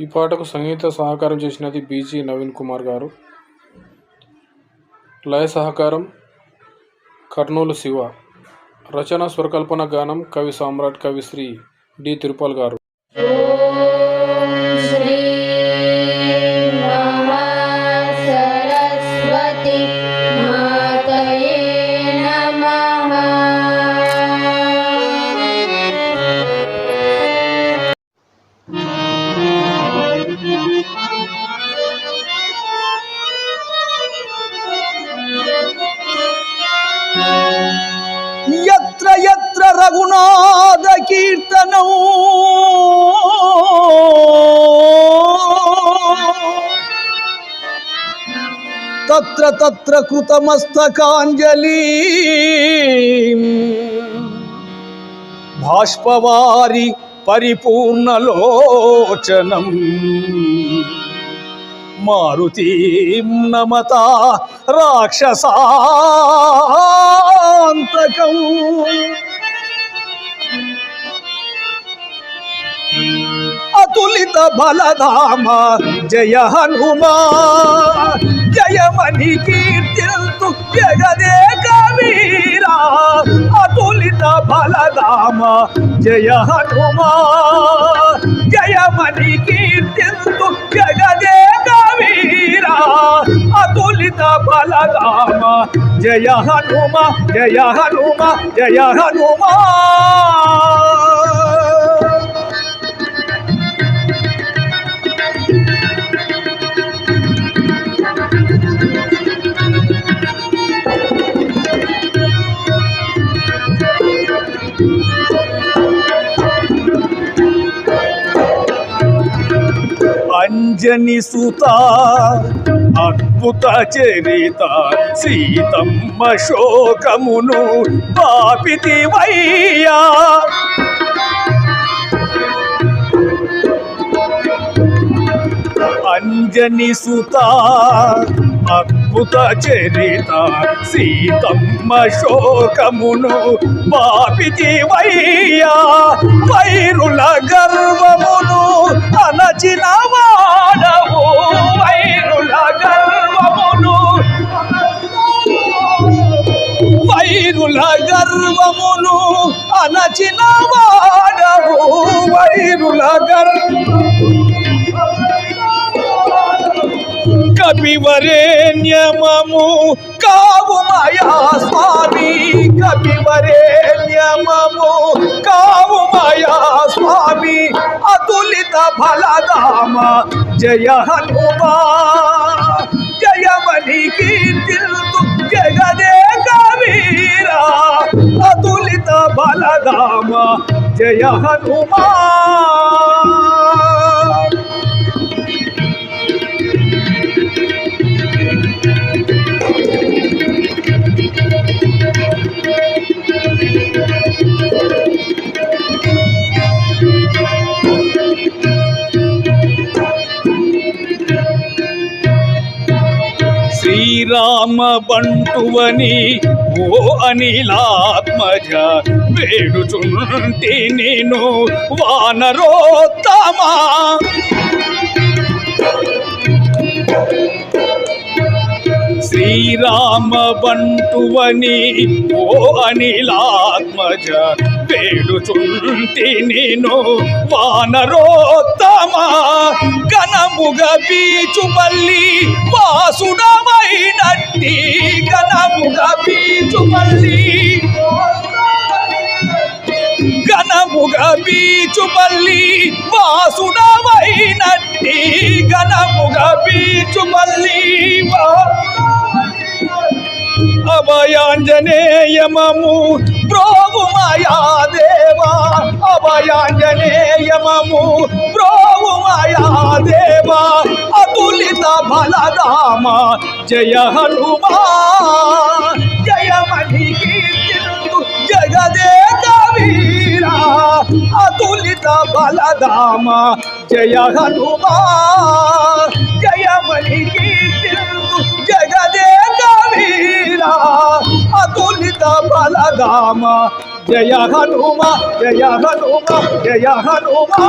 ఈ పాటకు సంగీత సహకారం చేసినది బీజీ నవీన్ కుమార్ గారు. లయ సహకారం కర్నూలు శివ. రచన స్వరకల్పన గానం కవి సామ్రాట్ కవిశ్రీ డి. తిరుపాల్ గారు. ఎత్ర ఎత్ర రఘునాథ కీర్తనం. తత్ర తత్ర కృతమస్తకాంజలి. బాష్పవారి పరిపూర్ణలోచనం. మారుతీం నమత రాక్షసా. రాక్షసాంతకం అతులిత బలధామ జయ హనుమా. జయమణి కీర్తిల్తు జగదే కవీరా. అతులిత బలధామ జయ హనుమా. జయమణి కీర్తిల్తు జగదే కవీరా. అతు అతులిత బలధామ జయ హనుమ జయ హనుమ జయ హనుమా. అంజని సుత అద్భుత చరిత సీతమ్మ శోకమును పాపితి వయ్యా అంజని సుత అద్భుత చరిత సీతమ్మ శోకమును పాపితి వయ్యా వైరుల గర్వమును అనచిన వాడవు వైరుల గర్వమును వైరుల గర్వమును అనచిన వాడవు వైరుల కపివరేణ్యమము. కావు మయా స్వామి కపివరేణ్యమము. కావు మయా స్వామి అతులిత ఫలదామ. జయ హనుమా జయమణి కీర్తిల్తు జగదే కవీరా అతులిత బలదామ జయ హనుమా. శ్రీరామ బంటువని ఓ అనిలాత్మజ వేడుచుంటి నేను వానరోత్తమా? శ్రీరామ బంటువని ఓ అనిలాత్మజ వేడుచుంటి నేను వానరోత్తమా? గణముగ బీచుపల్లి వాసుడమైనట్టి గణముగ బీచుపల్లి గణముగ బీచుపల్లి వాసుడమైనట్టి గణముగ బీచుపల్లి అభయాంజనేయమము ప్రోభుమయా దేవా అభయాంజనేయమము ప్రోభుమయా దేవా అతులిత బలరామ జయ హనుమా. జయ మణి జగదేక వీరా అతులిత బలరామ జయ హనుమా. జయ మణి జగదేక వీరా అతులిత బలరామ జయ హనుమ జయ హనుమ జయ హనుమా